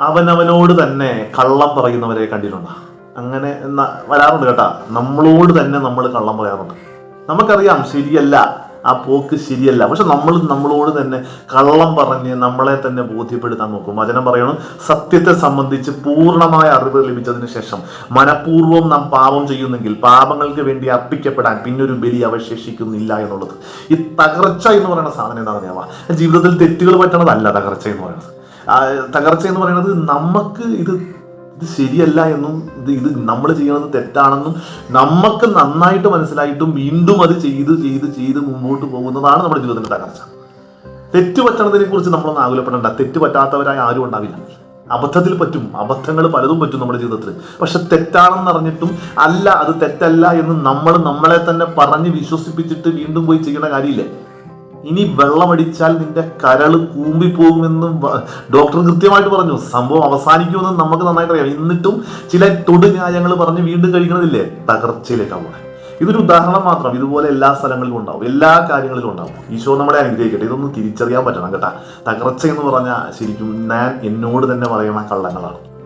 അവനവനോട് തന്നെ കള്ളം പറയുന്നവരെ കണ്ടിട്ടുണ്ട്? അങ്ങനെ വരാറുണ്ട് കേട്ടാ. നമ്മളോട് തന്നെ നമ്മൾ കള്ളം പറയാറുണ്ട്. നമുക്കറിയാം ശരിയല്ല. ആ പോക്ക് ശരിയല്ല. പക്ഷെ നമ്മൾ നമ്മളോട് തന്നെ കള്ളം പറഞ്ഞ് നമ്മളെ തന്നെ ബോധ്യപ്പെടുത്താൻ നോക്കും. വചനം പറയണം സത്യത്തെ സംബന്ധിച്ച് പൂർണമായ അറിവ് ലഭിച്ചതിന് ശേഷം മനഃപൂർവം നാം പാപം ചെയ്യുന്നെങ്കിൽ പാപങ്ങൾക്ക് വേണ്ടി അർപ്പിക്കപ്പെടാൻ പിന്നൊരു ബലി അവശേഷിക്കുന്നില്ല എന്നുള്ളത്. ഈ തകർച്ച എന്ന് പറയുന്ന സാധനം എന്താണെന്ന് അറിയാമോ ജീവിതത്തിൽ തെറ്റുകൾ പറ്റണതല്ല തകർച്ച എന്ന് പറയുന്നത്. തകർച്ച എന്ന് പറയുന്നത് നമുക്ക് ഇത് ഇത് ശരിയല്ല എന്നും ഇത് ഇത് നമ്മൾ ചെയ്യുന്നത് തെറ്റാണെന്നും നമുക്ക് നന്നായിട്ട് മനസ്സിലായിട്ടും വീണ്ടും അത് ചെയ്ത് ചെയ്ത് ചെയ്ത് മുമ്പോട്ട് പോകുന്നതാണ് നമ്മുടെ ജീവിതത്തിന്റെ തകർച്ച. തെറ്റ് പറ്റണതിനെ കുറിച്ച് നമ്മളൊന്നും ആകുലപ്പെടേണ്ട. തെറ്റ് ആരും ഉണ്ടാവില്ല. അബദ്ധത്തിൽ പറ്റും. അബദ്ധങ്ങൾ പലതും പറ്റും നമ്മുടെ ജീവിതത്തിൽ. പക്ഷെ തെറ്റാണെന്ന് അറിഞ്ഞിട്ടും അല്ല അത് തെറ്റല്ല എന്ന് നമ്മൾ നമ്മളെ തന്നെ പറഞ്ഞ് വിശ്വസിപ്പിച്ചിട്ട് വീണ്ടും പോയി ചെയ്യേണ്ട കാര്യമില്ലേ? ഇനി വെള്ളമടിച്ചാൽ നിന്റെ കരൾ കൂമ്പിപ്പോകുമെന്നും ഡോക്ടർ കൃത്യമായിട്ട് പറഞ്ഞു. സംഭവം അവസാനിക്കുമെന്ന് നമുക്ക് നന്നായിട്ട് അറിയാം എന്നിട്ടും ചില തൊടു ന്യായങ്ങൾ പറഞ്ഞ് വീണ്ടും കഴിക്കണതില്ലേ? തകർച്ചയിലേക്കാണ് പോണെ ഇതൊരു ഉദാഹരണം മാത്രം. ഇതുപോലെ എല്ലാ സ്ഥലങ്ങളിലും ഉണ്ടാവും. എല്ലാ കാര്യങ്ങളിലും ഉണ്ടാവും. ഈശോ നമ്മളെ അനുഗ്രഹിക്കട്ടെ. ഇതൊന്ന് തിരിച്ചറിയാൻ പറ്റണം കേട്ടാ. തകർച്ച എന്ന് പറഞ്ഞാൽ ശരിക്കും ഞാൻ എന്നോട് തന്നെ പറയുന്ന കള്ളങ്ങളാണ്.